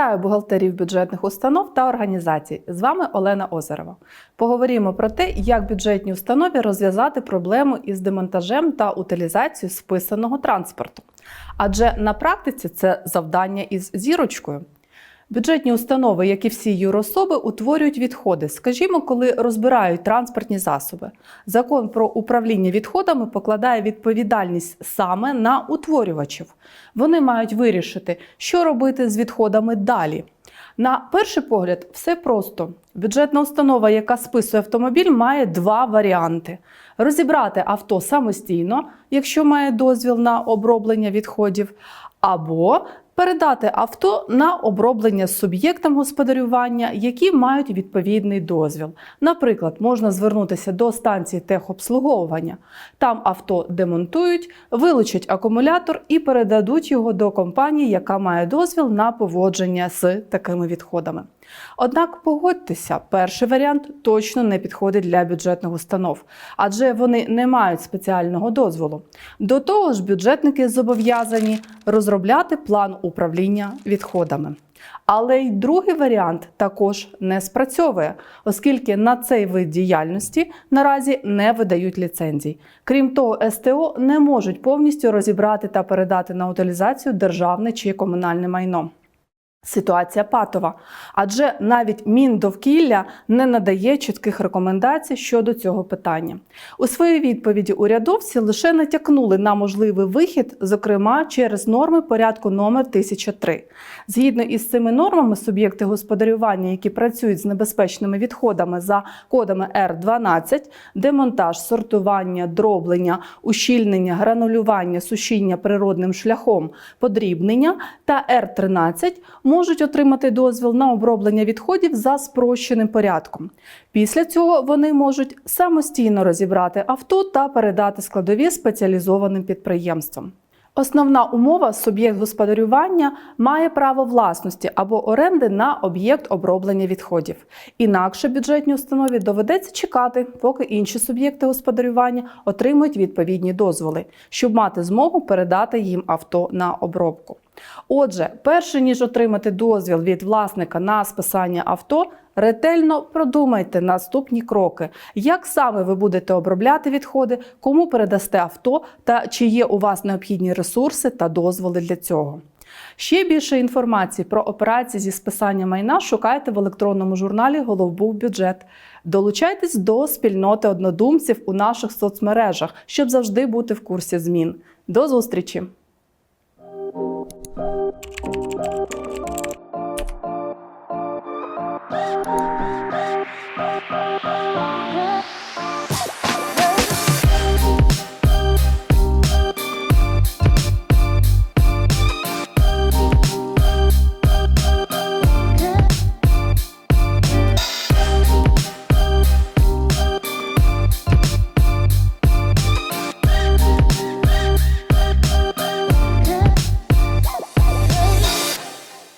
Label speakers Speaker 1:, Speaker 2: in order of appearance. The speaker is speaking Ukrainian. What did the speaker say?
Speaker 1: Вітаю бухгалтерів бюджетних установ та організацій. З вами Олена Озерова. Поговоримо про те, як бюджетній установі розв'язати проблему із демонтажем та утилізацією списаного транспорту. Адже на практиці це завдання із зірочкою. Бюджетні установи, як і всі юрособи, утворюють відходи, скажімо, коли розбирають транспортні засоби. Закон про управління відходами покладає відповідальність саме на утворювачів. Вони мають вирішити, що робити з відходами далі. На перший погляд, все просто. Бюджетна установа, яка списує автомобіль, має два варіанти: розібрати авто самостійно, якщо має дозвіл на оброблення відходів, або передати авто на оброблення суб'єктам господарювання, які мають відповідний дозвіл. Наприклад, можна звернутися до станції техобслуговування. Там авто демонтують, вилучать акумулятор і передадуть його до компанії, яка має дозвіл на поводження з такими відходами. Однак погодьтеся, перший варіант точно не підходить для бюджетних установ, адже вони не мають спеціального дозволу. До того ж, бюджетники зобов'язані розробляти план управління відходами. Але й другий варіант також не спрацьовує, оскільки на цей вид діяльності наразі не видають ліцензій. Крім того, СТО не можуть повністю розібрати та передати на утилізацію державне чи комунальне майно. Ситуація патова, адже навіть Міндовкілля не надає чітких рекомендацій щодо цього питання. У своїй відповіді урядовці лише натякнули на можливий вихід, зокрема через норми порядку номер 1003. Згідно із цими нормами, суб'єкти господарювання, які працюють з небезпечними відходами за кодами Р12, демонтаж, сортування, дроблення, ущільнення, гранулювання, сушіння природним шляхом, подрібнення та Р13 можуть отримати дозвіл на оброблення відходів за спрощеним порядком. Після цього вони можуть самостійно розібрати авто та передати складові спеціалізованим підприємствам. Основна умова суб'єкт господарювання має право власності або оренди на об'єкт оброблення відходів. Інакше бюджетній установі доведеться чекати, поки інші суб'єкти господарювання отримують відповідні дозволи, щоб мати змогу передати їм авто на обробку. Отже, перше ніж отримати дозвіл від власника на списання авто, ретельно продумайте наступні кроки, як саме ви будете обробляти відходи, кому передасте авто та чи є у вас необхідні ресурси та дозволи для цього. Ще більше інформації про операції зі списання майна шукайте в електронному журналі Головбув бюджет. Долучайтесь до спільноти однодумців у наших соцмережах, щоб завжди бути в курсі змін. До зустрічі!